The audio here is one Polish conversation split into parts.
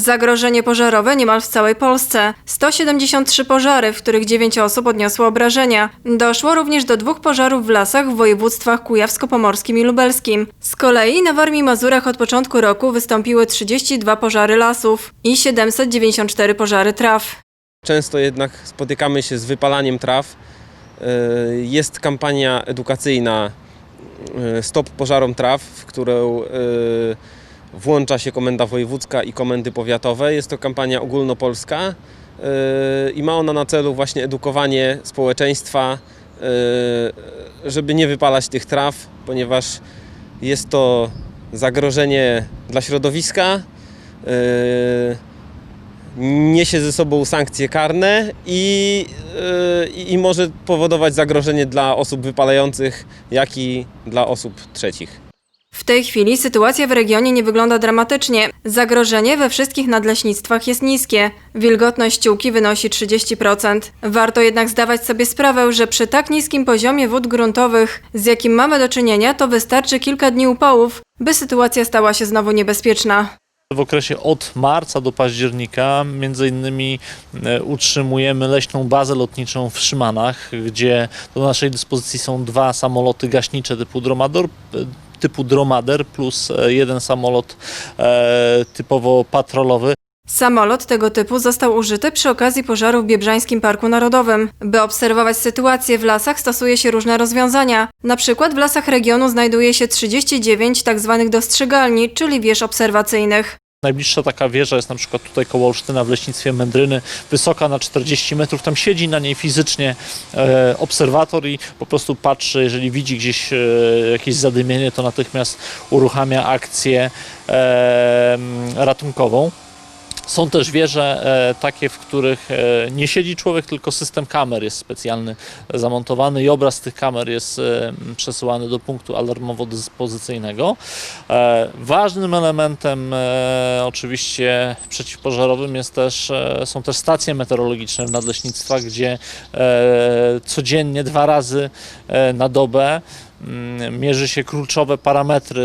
Zagrożenie pożarowe niemal w całej Polsce. 173 pożary, w których 9 osób odniosło obrażenia. Doszło również do dwóch pożarów w lasach w województwach kujawsko-pomorskim i lubelskim. Z kolei na Warmii Mazurach od początku roku wystąpiły 32 pożary lasów i 794 pożary traw. Często jednak spotykamy się z wypalaniem traw. E, Jest kampania edukacyjna e, Stop pożarom traw, w którą e, włącza się Komenda Wojewódzka i Komendy Powiatowe. Jest to kampania ogólnopolska e, i ma ona na celu właśnie edukowanie społeczeństwa, e, żeby nie wypalać tych traw, ponieważ jest to zagrożenie dla środowiska. e, niesie ze sobą sankcje karne i, yy, i może powodować zagrożenie dla osób wypalających, jak i dla osób trzecich. W tej chwili sytuacja w regionie nie wygląda dramatycznie. Zagrożenie we wszystkich nadleśnictwach jest niskie. Wilgotność ściółki wynosi 30%. Warto jednak zdawać sobie sprawę, że przy tak niskim poziomie wód gruntowych, z jakim mamy do czynienia, to wystarczy kilka dni upałów, by sytuacja stała się znowu niebezpieczna. W okresie od marca do października między innymi e, utrzymujemy leśną bazę lotniczą w Szymanach, gdzie do naszej dyspozycji są dwa samoloty gaśnicze typu Dromader, typu Dromader plus e, jeden samolot e, typowo patrolowy. Samolot tego typu został użyty przy okazji pożaru w Biebrzańskim Parku Narodowym. By obserwować sytuację w lasach stosuje się różne rozwiązania. Na przykład w lasach regionu znajduje się 39 tzw. dostrzegalni, czyli wież obserwacyjnych. Najbliższa taka wieża jest na przykład tutaj koło Olsztyna w leśnictwie Mędryny, wysoka na 40 metrów. Tam siedzi na niej fizycznie e, obserwator i po prostu patrzy, jeżeli widzi gdzieś e, jakieś zadymienie, to natychmiast uruchamia akcję e, ratunkową. Są też wieże e, takie, w których e, nie siedzi człowiek, tylko system kamer jest specjalny zamontowany i obraz tych kamer jest e, przesyłany do punktu alarmowo-dyspozycyjnego. Ważnym elementem oczywiście przeciwpożarowym jest też, są też stacje meteorologiczne w nadleśnictwach, gdzie codziennie dwa razy na dobę mierzy się kluczowe parametry,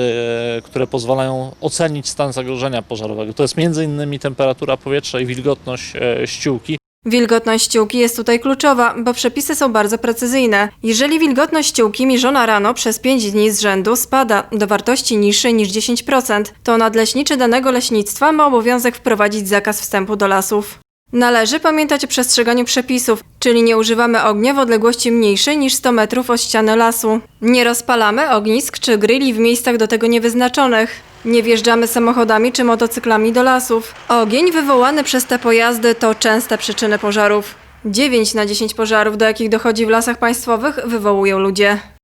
e, które pozwalają ocenić stan zagrożenia pożarowego. To jest innymi temperatura powietrza i wilgotność e, ściółki. Wilgotność ściółki jest tutaj kluczowa, bo przepisy są bardzo precyzyjne. Jeżeli wilgotność ściółki mierzona rano przez 5 dni z rzędu spada do wartości niższej niż 10%, to nadleśniczy danego leśnictwa ma obowiązek wprowadzić zakaz wstępu do lasów. Należy pamiętać o przestrzeganiu przepisów, czyli nie używamy ognia w odległości mniejszej niż 100 metrów od ściany lasu. Nie rozpalamy ognisk czy grilli w miejscach do tego niewyznaczonych. Nie wjeżdżamy samochodami czy motocyklami do lasów. Ogień wywołany przez te pojazdy to częste przyczyny pożarów. 9 na 10 pożarów, do jakich dochodzi w lasach państwowych, wywołują ludzie.